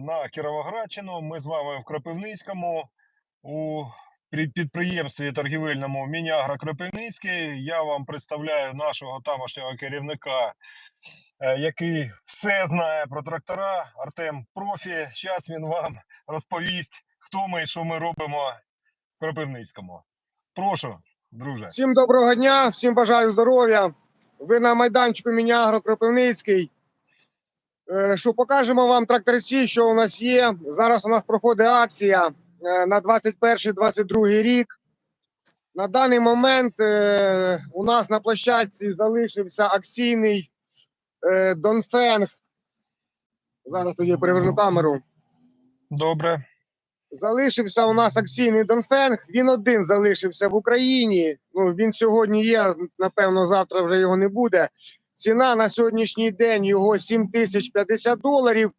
на Кіровоградщину. Ми з вами в Кропивницькому у підприємстві торгівельному Мінягро Кропивницький. Я вам представляю нашого тамошнього керівника, е, який все знає про трактора. Артем Профі. Зараз він вам розповість, хто ми і що ми робимо в Кропивницькому. Прошу, друже. Всім доброго дня, всім бажаю здоров'я. Ви на майданчику Мінягро Кропивницький. Е, Що покажемо вам тракторці, що у нас є. Зараз у нас проходить акція е, на 21-22 рік. На даний момент е, у нас на площадці залишився акційний Донфенг. Зараз тоді переверну камеру. Добре. Залишився у нас акційний Донфенг. Він один залишився в Україні. Ну він сьогодні є. Напевно, завтра вже його не буде. Ціна на сьогоднішній день його 7050 доларів.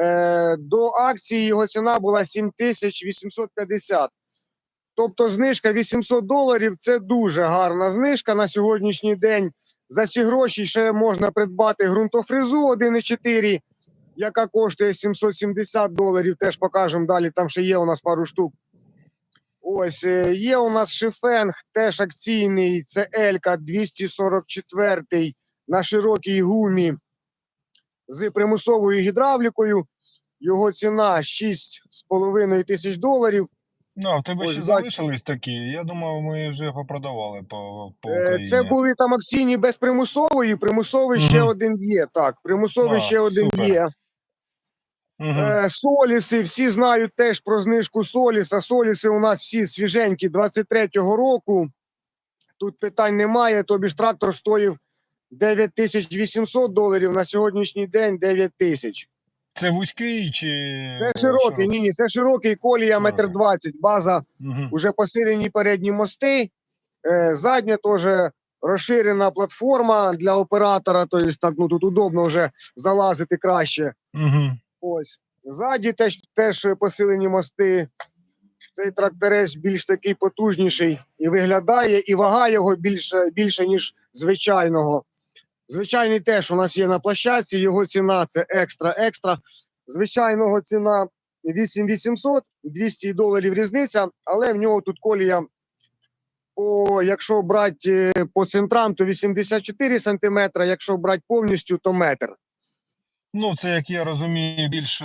Е, до акції його ціна була 7850. Тобто знижка 800 доларів це дуже гарна знижка на сьогоднішній день. За ці гроші ще можна придбати ґрунтофрезу 1,4 яка коштує 770 доларів. Теж покажемо далі. Там ще є у нас пару штук. Ось е, є у нас шифенг, теж акційний. Це Елька 244 на широкій гумі з примусовою гідравлікою. Його ціна 6,5 тисяч доларів. Ну, а в тебе Ось, ще залишились такі. Я думав, ми вже попродавали по, по Е, Україні. Це були там акційні без примусової. Примусовий ще один є. Так, примусовий А, ще один супер. є. Е, Соліси, всі знають теж про знижку Соліса. Соліси у нас всі свіженькі 23-го року. Тут питань немає. Тобі ж трактор стоїв 9800 доларів на сьогоднішній день 9 тисяч. Це вузький чи. Це широкий, ні, ні, це широкий колія метр. 20. База Угу. уже посилені передні мости. Е, Задня теж розширена платформа для оператора. Тобто так ну тут удобно вже залазити краще. Угу. Ось. Ззаді теж, теж посилені мости. Цей тракторець більш такий потужніший і виглядає, і вага його більше, більше ніж звичайного. Звичайний теж у нас є на площадці, його ціна це екстра-екстра. Звичайного ціна 8800, 200 доларів різниця, але в нього тут колія, по, якщо брати е, по центрам, то 84 см, якщо брати повністю, то метр. Ну, це, як я розумію, більше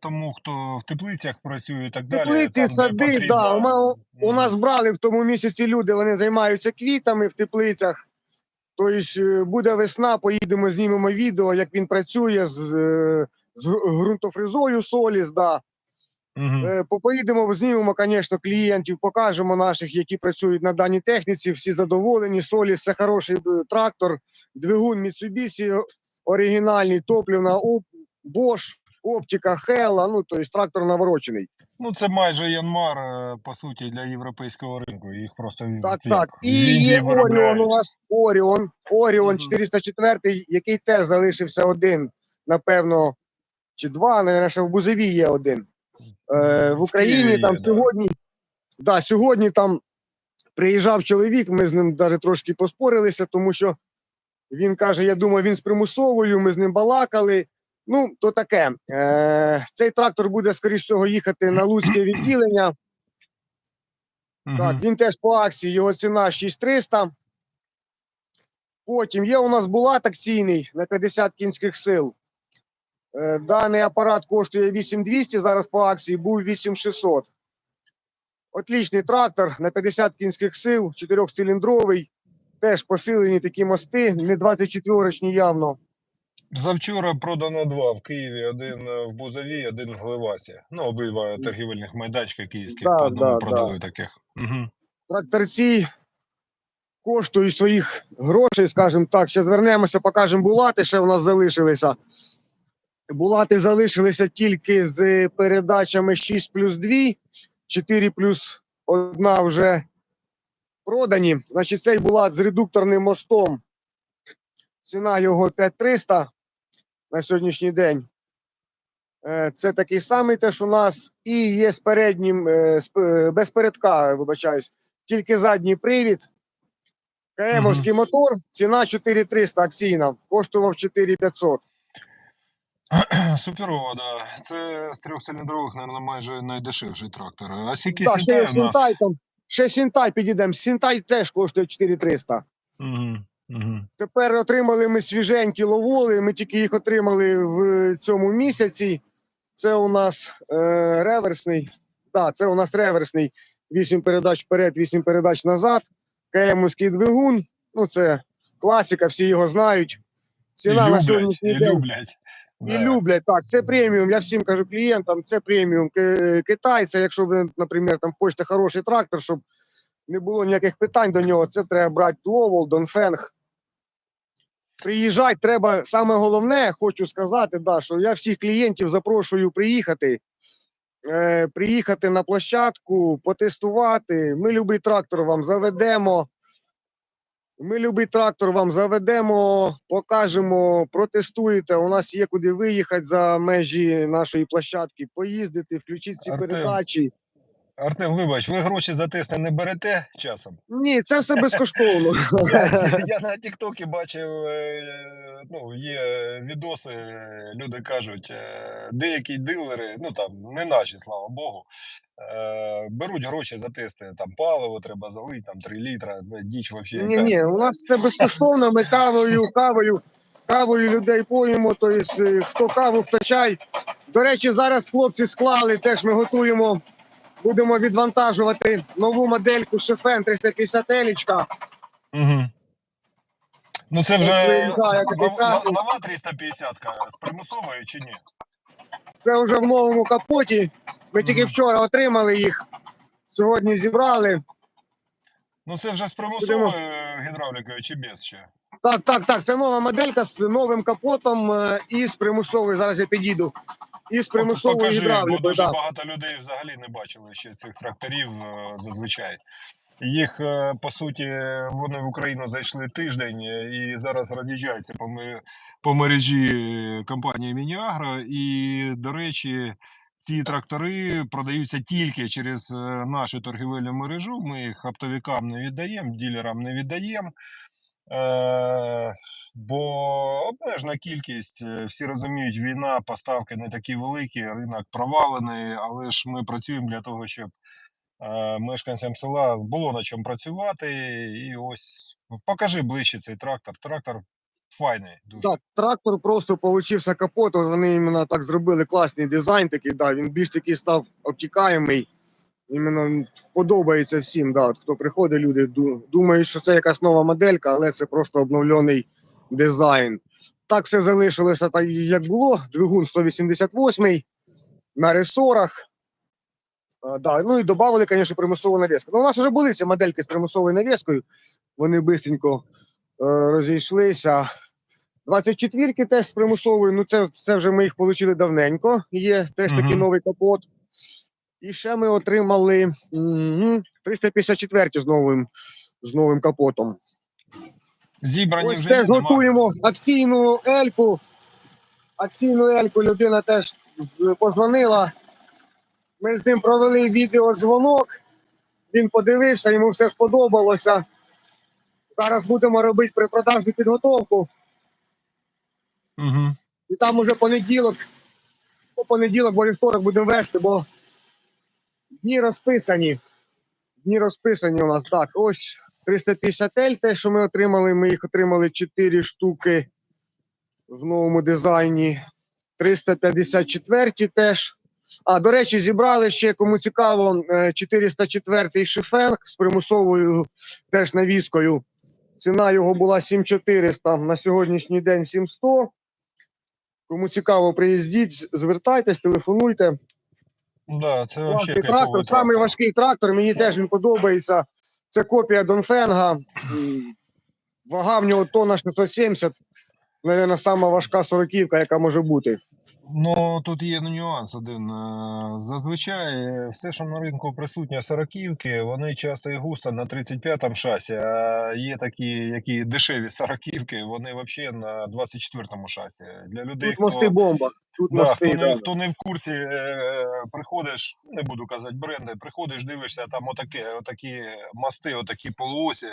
тому, хто в теплицях працює і так далі. Теплиці, там, сади, да, у У нас брали в тому місяці люди, вони займаються квітами в теплицях. Тобто буде весна, поїдемо, знімемо відео, як він працює з, е, з ґру- ґрунтофрезою Соліс. Да. Е, Поїдемо, знімемо, звісно, клієнтів, покажемо наших, які працюють на даній техніці. Всі задоволені. Соліс це хороший трактор, двигун Mitsubishi оригінальний, топлівна оп, Bosch, оптика Hella, ну тобто трактор наворочений. Ну, це майже Янмар, е, по суті, для європейського ринку. Їх просто Так, як, так. І є Оріон у нас. Оріон. Оріон Мгм. 404, який теж залишився один, напевно, чи два, навіть ще в Бузові є один. Е, в Україні Києві там є, да. сьогодні. Да, сьогодні там приїжджав чоловік, ми з ним навіть трошки поспорилися, тому що він каже: я думаю, він з примусовою, ми з ним балакали. Ну, то таке. Е, цей трактор буде, скоріш всього, їхати на Луцьке відділення. Так, він теж по акції, його ціна 6300. Потім є у нас булат акційний на 50 кінських сил. Е, Даний апарат коштує 8200, зараз по акції був 8600. Отлічний трактор на 50 кінських сил, 4-циліндровий. Теж посилені такі мости, не 24-річні явно. Завчора продано два в Києві, один е, в Бузові, один в Гливасі. Ну, обидва торгівельних майданчика київських, Да, по одному да, продали таких. Угу. Тракторці коштують своїх грошей, скажімо так. Ще звернемося, покажемо булати, ще в нас залишилися. Булати залишилися тільки з передачами 6 плюс 2, 4 плюс 1 вже продані. Значить, цей булат з редукторним мостом. Ціна його 5300 на сьогоднішній день. Е, Це такий самий теж у нас. І є з переднім, е, п- без передка, вибачаюсь, тільки задній привід. КМовський мотор, ціна 4300 акційна, коштував 4500. суперово, да. Це з трьохциліндрових, мабуть, майже найдешевший трактор. А скільки є сінтай у нас? Сінтай там. Ще Сінтай підійдемо. Сінтай теж коштує 4300. Угу, угу. Тепер отримали ми свіженькі ловоли. Ми тільки їх отримали в цьому місяці. Це у нас е, реверсний. Так, це у нас реверсний. 8 передач вперед, 8 передач назад. КМовський двигун. Ну, це класика, всі його знають. Ціна на сьогоднішній і день. люблять. І Да. люблять так. Це преміум. Я всім кажу клієнтам, це преміум Ки- Китай. Це якщо ви, наприклад, там хочете хороший трактор, щоб не було ніяких питань до нього, це треба брати Ловол, Донфенг. Приїжджати треба. Саме головне, хочу сказати, да, що я всіх клієнтів запрошую приїхати. Е, приїхати на площадку, потестувати. Ми любий трактор вам заведемо. Ми любий трактор вам заведемо, покажемо, протестуєте. У нас є куди виїхати за межі нашої площадки, поїздити, включити ці передачі. Артем, вибач, ви гроші за тести не берете часом? Ні, це все безкоштовно. Я, я на Тіктокі бачив, е, ну, є відоси, люди кажуть, е, деякі дилери, ну там не наші, слава Богу, е, беруть гроші за тести, там паливо треба залити, там 3 літра, діч взагалі. Ні, ні, у нас це безкоштовно. Ми кавою, кавою, кавою людей поїмо. Тобто, хто каву, хто чай. До речі, зараз хлопці склали, теж ми готуємо. Будемо відвантажувати нову модельку Шефен 350 елічка. Угу. Ну це вже нова- нова 350 з примусовою чи ні? Це вже в новому капоті. Ми тільки вчора отримали їх. Сьогодні зібрали. Ну це вже з примусовою гідравлікою чи без ще? Так, так, так. Це нова моделька з новим капотом е, і з примусовою. Зараз я підійду. І з примусовою Покажи, бо дуже Да. багато людей взагалі не бачили ще цих тракторів е, зазвичай. Їх, е, по суті, вони в Україну зайшли тиждень е, і зараз роз'їжджаються по, по мережі компанії Мініагро. І, до речі, ці трактори продаються тільки через нашу торгівельну мережу. Ми їх оптовикам не віддаємо, ділерам не віддаємо. Е, бо обмежена кількість, е, всі розуміють, війна, поставки не такі великі, ринок провалений, але ж ми працюємо для того, щоб е, мешканцям села було на чому працювати. І ось покажи ближче цей трактор. Трактор файний. Дуже. Так, трактор просто получився капот. Вони іменно так зробили класний дизайн. Такий, да, він більш такий став обтікаємий. Іменно подобається всім. Да. От Хто приходить, люди думають, що це якась нова моделька, але це просто обновлений дизайн. Так все залишилося так, як було. Двигун 188 на ресорах. А, да. Ну і додали, звісно, примусову навіску. Ну, у нас вже були ці модельки з примусовою навіскою. Вони швидко е, розійшлися. 24-ки теж з примусовою, ну це, це вже ми їх отримали давненько. Є теж такий новий капот. І ще ми отримали 354 з новим, з новим капотом. Зібрані Ось вже теж нема? готуємо акційну ельку. Акційну ельку людина теж позвонила. Ми з ним провели відеодзвонок. Він подивився, йому все сподобалося. Зараз будемо робити препродажну підготовку. Мгм. І там уже понеділок, по понеділок, бо вівторок будемо вести, бо дні розписані. Дні розписані у нас. Так, ось 350L, те, що ми отримали. Ми їх отримали 4 штуки в новому дизайні. 354 теж. А, до речі, зібрали ще, кому цікаво, е, 404 шифенг з примусовою теж навіскою. Ціна його була 7400, на сьогоднішній день 700. Кому цікаво, приїздіть, звертайтесь, телефонуйте. Да, це трактор, самий важкий трактор, мені теж він подобається. Це копія Донфенга. Вага в нього тонна 670. Навірно, сама важка сороківка, яка може бути. Ну, тут є нюанс один. Е, Зазвичай е, все, що на ринку присутнє сороківки, вони часто і густо на 35-му шасі, а є такі, які дешеві сороківки, вони взагалі на 24-му шасі. Для людей, Тут мости хто, бомба. Тут Да, хто, не, хто не в курсі, е, приходиш, не буду казати бренди, приходиш, дивишся, там отаке, отакі мости, отакі полуосі.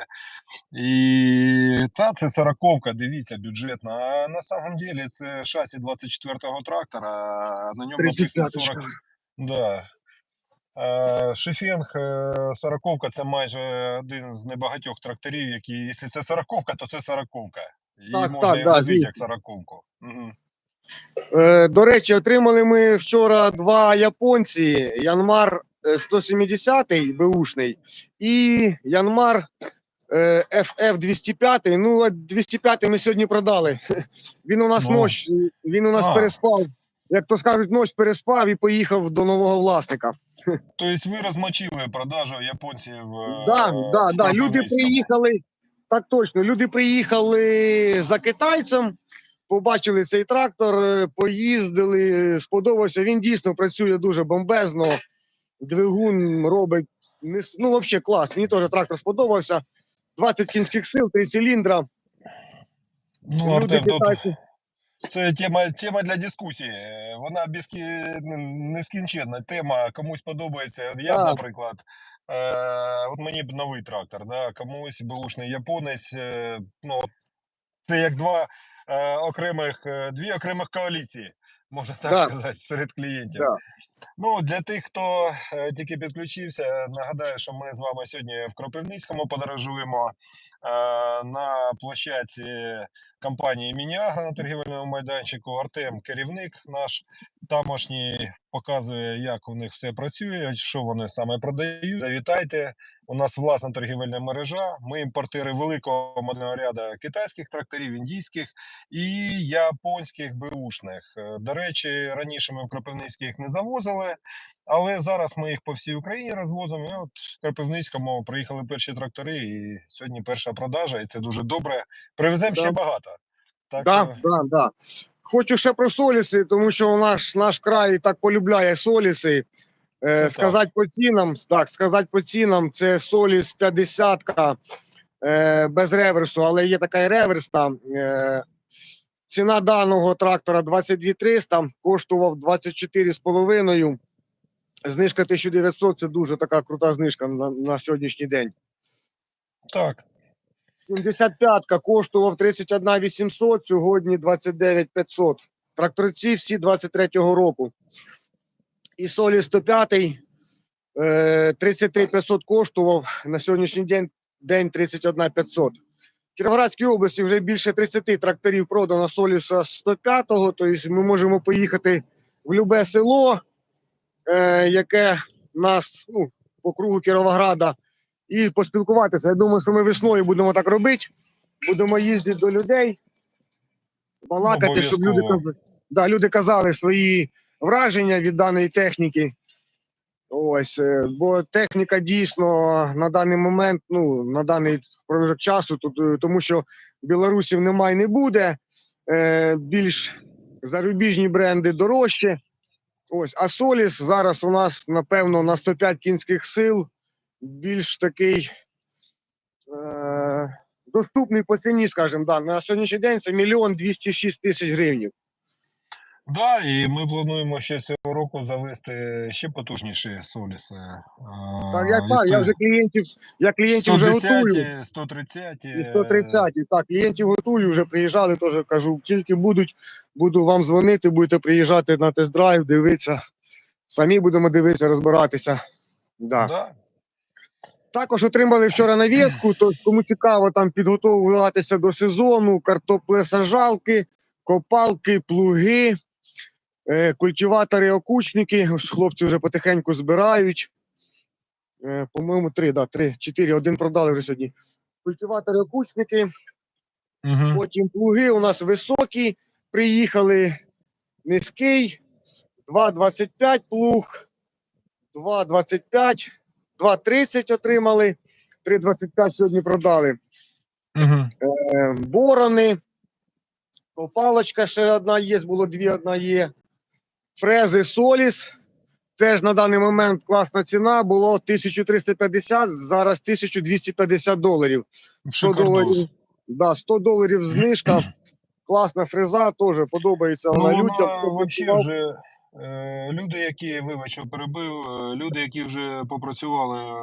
І та це сороковка, дивіться, бюджетна. А на самом деле це шасі 24-го трактора, на ньому написано 40. Да. Шефенг е, сороковка це майже один з небагатьох тракторів, які, якщо це сороковка, то це сороковка. Її Так, можна так, і да, як сороковку. Угу. Е, До речі, отримали ми вчора два японці: Янмар е, 170 беушний і Янмар е, FF 205. Ну, а 205 ми сьогодні продали. Він у нас ночь, він у нас А. переспав. Як то скажуть, ночь переспав і поїхав до нового власника. Тобто ви розмочили продажу японців. е, Да, да, да. Люди Кропивницькому. приїхали. Так точно. Люди приїхали за китайцем, побачили цей трактор, е, поїздили, сподобався. Він дійсно працює дуже бомбезно. Двигун робить ну, взагалі клас. Мені теж трактор сподобався. 20 кінських сил, 3 циліндра. Ну, Люди Артем, китайці. це тема, тема для дискусії. Е, Вона безкі... нескінченна тема. Комусь подобається. Я, Так. наприклад, е, от мені б новий трактор, да? комусь бушний японець. Е, ну, це як два е, окремих, е, дві окремих коаліції, можна так Так. сказати, серед клієнтів. Да. Ну, для тих, хто е, тільки підключився, нагадаю, що ми з вами сьогодні в Кропивницькому подорожуємо е, на площадці компанії Мініагра на торгівельному майданчику. Артем, керівник наш тамошній, показує, як у них все працює, що вони саме продають. Завітайте. У нас власна торгівельна мережа. Ми імпортери великого модного ряду китайських тракторів, індійських і японських беушних. Е, До речі, раніше ми в Кропивницький їх не завозили, але зараз ми їх по всій Україні розвозимо. І от в Кропивницькому приїхали перші трактори, і сьогодні перша продажа, і це дуже добре. Привеземо ще багато. Так Да, що да, да. Хочу ще про соліси, тому що наш, наш край так полюбляє соліси. Це Е, так. сказати по цінам, так, сказати по цінам, це соліс 50 е, без реверсу, але є така і реверсна. Е, ціна даного трактора 22 300, коштував 24,5. Знижка 1900 це дуже така крута знижка на, на сьогоднішній день. так. 75-ка коштував 31 800, сьогодні 29 500. Тракторці всі 23-го року. І солі 105 е, 33 500 коштував, на сьогоднішній день, день 31 500. В Кіровоградській області вже більше 30 тракторів продано соліса 105-го, тобто ми можемо поїхати в любе село, е, яке нас ну, по кругу Кіровограда, і поспілкуватися. Я думаю, що ми весною будемо так робити. Будемо їздити до людей, балакати, щоб люди, казали- да, люди казали свої враження від даної техніки. Ось, е, бо техніка дійсно на даний момент, ну, на даний проміжок часу, тут, е, тому що білорусів немає і не буде. Е, більш зарубіжні бренди дорожче. Ось, а Соліс зараз у нас, напевно, на 105 кінських сил більш такий е, доступний по ціні, скажімо, да. на сьогоднішній день це мільйон 206 тисяч гривень. Да, і ми плануємо ще цього року завести ще потужніші соліси. Так, я, так, я вже клієнтів, я клієнтів вже готую. 130. І 130. Так, клієнтів готую, вже приїжджали, теж кажу, тільки будуть, буду вам дзвонити, будете приїжджати на тест-драйв, дивитися. Самі будемо дивитися, розбиратися. Да. Да. Також отримали вчора навіску, то кому цікаво там підготовуватися до сезону, картоплесажалки, копалки, плуги, культиватори, окучники. Хлопці вже потихеньку збирають. Е, по-моєму, три, да, три, чотири, один продали вже сьогодні. Культиватори, окучники, Угу. потім плуги у нас високі, приїхали низький, 2,25 плуг, 2,25, 2,30 отримали, 3,25 сьогодні продали. Угу. Е, Борони, копалочка ще одна є, було дві, одна є. Фрези Соліс. Теж на даний момент класна ціна, було 1350, зараз 1250 доларів. 100 доларів, да, 100 доларів знижка. класна фреза, теж подобається Ну, вона вона людям. вообще вже е, люди, які вибач, що перебив, е, люди, які вже попрацювали е,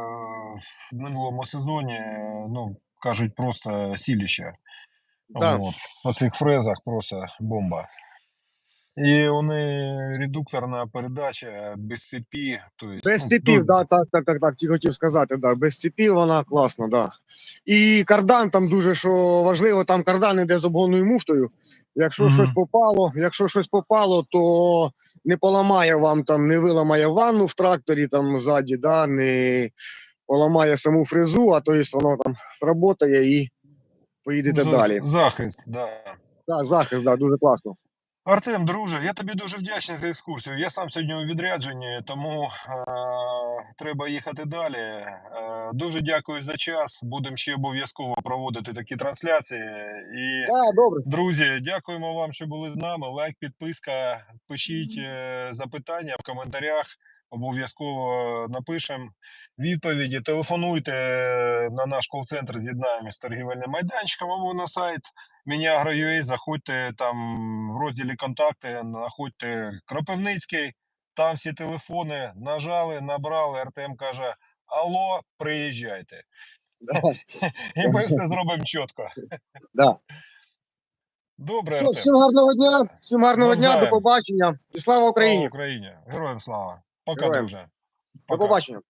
в минулому сезоні, е, ну кажуть, просто сіліще. Да. От. По цих фрезах просто бомба. І вони редукторна передача без цепі. То есть, Без ну, цепів, да, так, так, так, так, ті хотів сказати, да. Без цепів вона класна, да. І кардан там дуже що важливо, там кардан іде з обгонною муфтою. Якщо Мгм. щось попало, якщо щось попало, то не поламає вам там, не виламає ванну в тракторі там ззаді, да, не поламає саму фрезу, а то є воно там сработає і поїдете за- далі. Захист, да. Да, захист, да, дуже класно. Артем, друже, я тобі дуже вдячний за екскурсію. Я сам сьогодні у відрядженні, тому е, треба їхати далі. Е, дуже дякую за час. Будемо ще обов'язково проводити такі трансляції. І, Так, добре. друзі, дякуємо вам, що були з нами. Лайк, підписка. Пишіть е, запитання в коментарях. Обов'язково напишемо відповіді. Телефонуйте на наш кол-центр, з'єднаємося з торгівельним майданчиком або на сайт Мінягро.ua, заходьте там в розділі контакти, знаходьте Кропивницький, там всі телефони, нажали, набрали. Артем каже: Алло, приїжджайте. І ми все зробимо чітко. Да. Добре, Ну, Артем. всім гарного дня, всім гарного дня, до побачення. І слава Слава Україні! Україні! Героям слава! Пока, Героям. друже. До побачення.